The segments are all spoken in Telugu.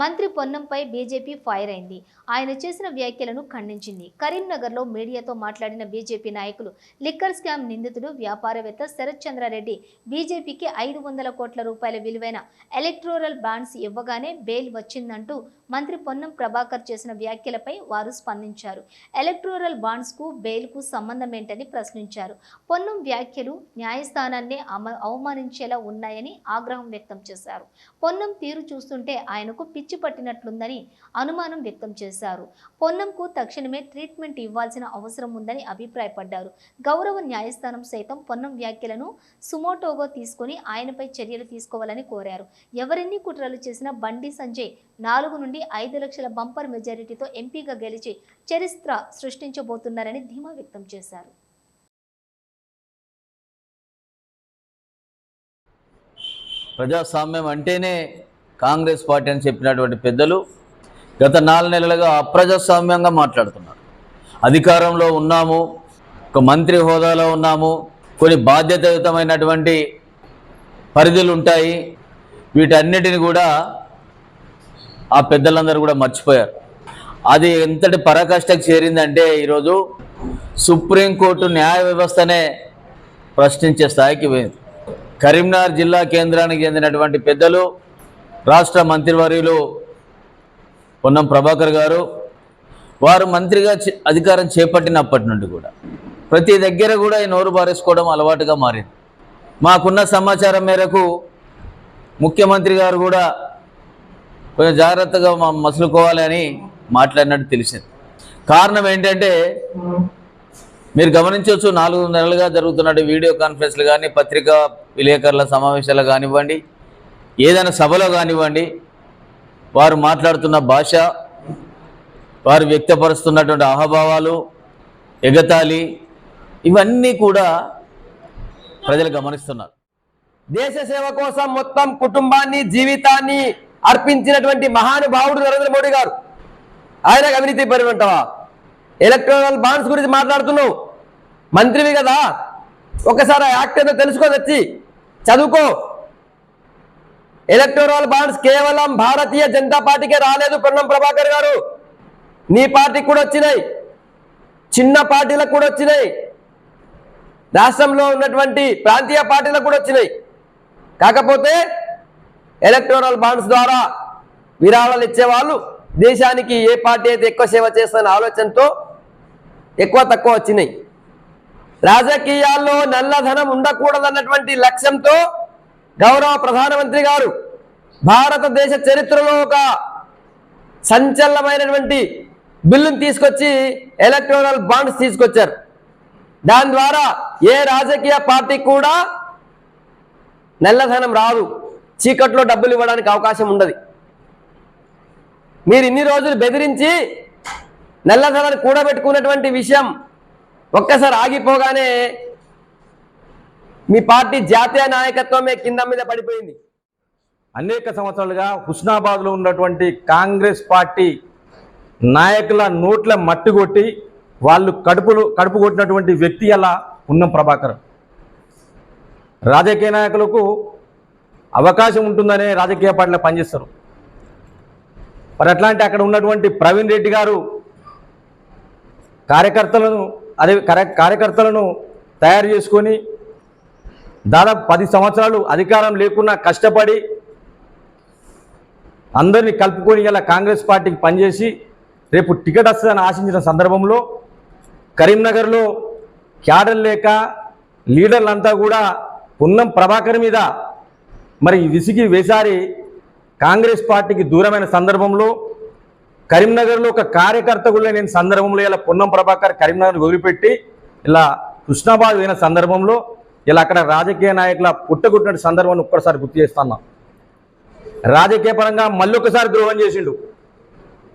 మంత్రి పొన్నంపై బీజేపీ ఫైర్ అయింది. ఆయన చేసిన వ్యాఖ్యలను ఖండించింది. కరీంనగర్లో మీడియాతో మాట్లాడిన బీజేపీ నాయకులు లిక్కర్ స్కామ్ నిందితుడు వ్యాపారవేత్త శరత్ చంద్రారెడ్డి బీజేపీకి ఐదు వందల కోట్ల రూపాయల విలువైన ఎలక్ట్రోరల్ బాండ్స్ ఇవ్వగానే బెయిల్ వచ్చిందంటూ మంత్రి పొన్నం ప్రభాకర్ చేసిన వ్యాఖ్యలపై వారు స్పందించారు. ఎలక్ట్రోరల్ బాండ్స్కు బెయిల్కు సంబంధం ఏంటని ప్రశ్నించారు. పొన్నం వ్యాఖ్యలు న్యాయస్థానాన్నే అమ అవమానించేలా ఉన్నాయని ఆగ్రహం వ్యక్తం చేశారు. పొన్నం తీరు చూస్తుంటే ఆయనకు పిచ్చి పట్టినట్లుందని అనుమానం వ్యక్తం చేశారు. పొన్నంకు తక్షణమే ట్రీట్మెంట్ ఇవ్వాల్సిన అవసరం ఉందని అభిప్రాయపడ్డారు. గౌరవ న్యాయస్థానం సైతం పొన్నం వ్యాఖ్యలను సుమోటోగా తీసుకుని ఆయనపై చర్యలు తీసుకోవాలని కోరారు. ఎవరెన్ని కుట్రలు చేసినా బండి సంజయ్ నాలుగు నుండి ఐదు లక్షల బంపర్ మెజారిటీతో ఎంపీగా గెలిచి చరిత్ర సృష్టించబోతున్నారని ధీమా వ్యక్తం చేశారు. ప్రజాస్వామ్యం అంటేనే కాంగ్రెస్ పార్టీ అని చెప్పినటువంటి పెద్దలు గత నాలుగు నెలలుగా అప్రజాస్వామ్యంగా మాట్లాడుతున్నారు. అధికారంలో ఉన్నాము ఒక మంత్రి హోదాలో ఉన్నాము కొన్ని బాధ్యతాయుతమైనటువంటి పరిధులు ఉంటాయి. వీటన్నిటిని కూడా ఆ పెద్దలందరూ కూడా మర్చిపోయారు. అది ఎంతటి పరాకాష్ఠకు చేరిందంటే ఈరోజు సుప్రీంకోర్టు న్యాయ వ్యవస్థనే ప్రశ్నించే స్థాయికి పోయింది. కరీంనగర్ జిల్లా కేంద్రానికి చెందినటువంటి పెద్దలు రాష్ట్ర మంత్రివర్యులు పొన్నం ప్రభాకర్ గారు వారు మంత్రిగా చే- అధికారం చేపట్టినప్పటి నుండి కూడా ప్రతి దగ్గర కూడా ఈ నోరు బారేసుకోవడం అలవాటుగా మారింది. మాకున్న సమాచారం మేరకు ముఖ్యమంత్రి గారు కూడా కొంచెం జాగ్రత్తగా మా మాట్లాడినట్టు తెలిసింది. కారణం ఏంటంటే మీరు గమనించవచ్చు నాలుగు నెలలుగా జరుగుతున్న వీడియో కాన్ఫరెన్స్లు కానీ పత్రికా విలేకరుల సమావేశాలు కానివ్వండి ఏదైనా సభలో కానివ్వండి వారు మాట్లాడుతున్న భాష వారు వ్యక్తపరుస్తున్నటువంటి అహభావాలు ఎగతాళి ఇవన్నీ కూడా ప్రజలు గమనిస్తున్నారు. దేశ సేవ కోసం మొత్తం కుటుంబాన్ని జీవితాన్ని అర్పించినటువంటి మహానుభావుడు నరేంద్ర మోడీ గారు. ఆయన అవినీతి పరిమంటావా ఎలక్ట్రానిక్ బాండ్స్ గురించి మాట్లాడుతున్నావు. మంత్రివి కదా? ఒకసారి ఆ యాక్ట్ ఏదో తెలుసుకొని వచ్చి చదువుకో. ఎలక్టోరల్ బాండ్స్ కేవలం భారతీయ జనతా పార్టీకే రాలేదు పొన్నం ప్రభాకర్ గారు. నీ పార్టీకి కూడా వచ్చినాయి. చిన్న పార్టీలకు కూడా వచ్చినాయి. రాష్ట్రంలో ఉన్నటువంటి ప్రాంతీయ పార్టీలకు కూడా వచ్చినాయి. కాకపోతే ఎలక్టోరల్ బాండ్స్ ద్వారా విరాళాలు ఇచ్చేవాళ్ళు దేశానికి ఏ పార్టీ అయితే ఎక్కువ సేవ చేస్తున్న ఆలోచనతో ఎక్కువ తక్కువ వచ్చినాయి. రాజకీయాల్లో నల్లధనం ఉండకూడదన్నటువంటి లక్ష్యంతో గౌరవ ప్రధానమంత్రి గారు భారతదేశ చరిత్రలో ఒక సంచలనమైనటువంటి బిల్లును తీసుకొచ్చి ఎలక్ట్రోనల్ బాండ్స్ తీసుకొచ్చారు. దాని ద్వారా ఏ రాజకీయ పార్టీకి కూడా నల్లధనం రాదు చీకట్లో డబ్బులు ఇవ్వడానికి అవకాశం ఉండదు. మీరు ఇన్ని రోజులు బెదిరించి నల్లధనాన్ని కూడబెట్టుకున్నటువంటి విషయం ఒక్కసారి ఆగిపోగానే మీ పార్టీ జాతీయ నాయకత్వమే కింద మీద పడిపోయింది. అనేక సంవత్సరాలుగా హుస్నాబాద్లో ఉన్నటువంటి కాంగ్రెస్ పార్టీ నాయకుల నోట్ల మట్టి కొట్టి వాళ్ళు కడుపులు కడుపు కొట్టినటువంటి వ్యక్తి అలా ఉన్నం ప్రభాకర్. రాజకీయ నాయకులకు అవకాశం ఉంటుందనే రాజకీయ పార్టీలో పనిచేస్తారు. మరి అట్లాంటి అక్కడ ఉన్నటువంటి ప్రవీణ్ రెడ్డి గారు కార్యకర్తలను అదే కార్యకర్తలను తయారు చేసుకొని దాదాపు పది సంవత్సరాలు అధికారం లేకున్నా కష్టపడి అందరినీ కలుపుకొని ఇలా కాంగ్రెస్ పార్టీకి పనిచేసి రేపు టికెట్ వస్తుందని ఆశించిన సందర్భంలో కరీంనగర్లో క్యాడర్ లేక లీడర్లంతా కూడా పున్నం ప్రభాకర్ మీద మరి విసిగి వేసారి కాంగ్రెస్ పార్టీకి దూరమైన సందర్భంలో కరీంనగర్లో ఒక కార్యకర్త కూడా నేను సందర్భంలో ఇలా పున్నం ప్రభాకర్ కరీంనగర్ వదిలిపెట్టి ఇలా కృష్ణాబాద్ పోయిన సందర్భంలో ఇలా అక్కడ రాజకీయ నాయకుల పుట్టగుట్టిన సందర్భాన్ని ఒక్కసారి గుర్తు చేస్తున్నాం రాజకీయ పరంగా మళ్ళొకసారి ద్రోహం చేసిండు.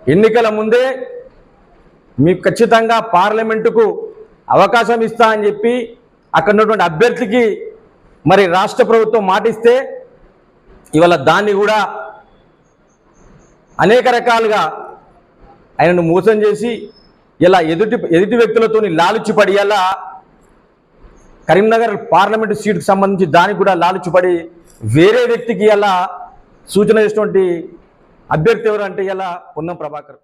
ఎన్నికల ముందే మీకు ఖచ్చితంగా పార్లమెంటుకు అవకాశం ఇస్తా అని చెప్పి అక్కడ ఉన్నటువంటి అభ్యర్థికి మరి రాష్ట్ర ప్రభుత్వం మాటిస్తే ఇవాళ దాన్ని కూడా అనేక రకాలుగా ఆయనను మోసం చేసి ఇలా ఎదుటి ఎదుటి వ్యక్తులతో లాలుచిపడి అలా కరీంనగర్ పార్లమెంటు సీటుకు సంబంధించి దానికి కూడా లాలుచుపడి వేరే వ్యక్తికి ఎలా సూచన చేసినటువంటి అభ్యర్థి ఎవరు అంటే ఇలా పొన్నం ప్రభాకర్?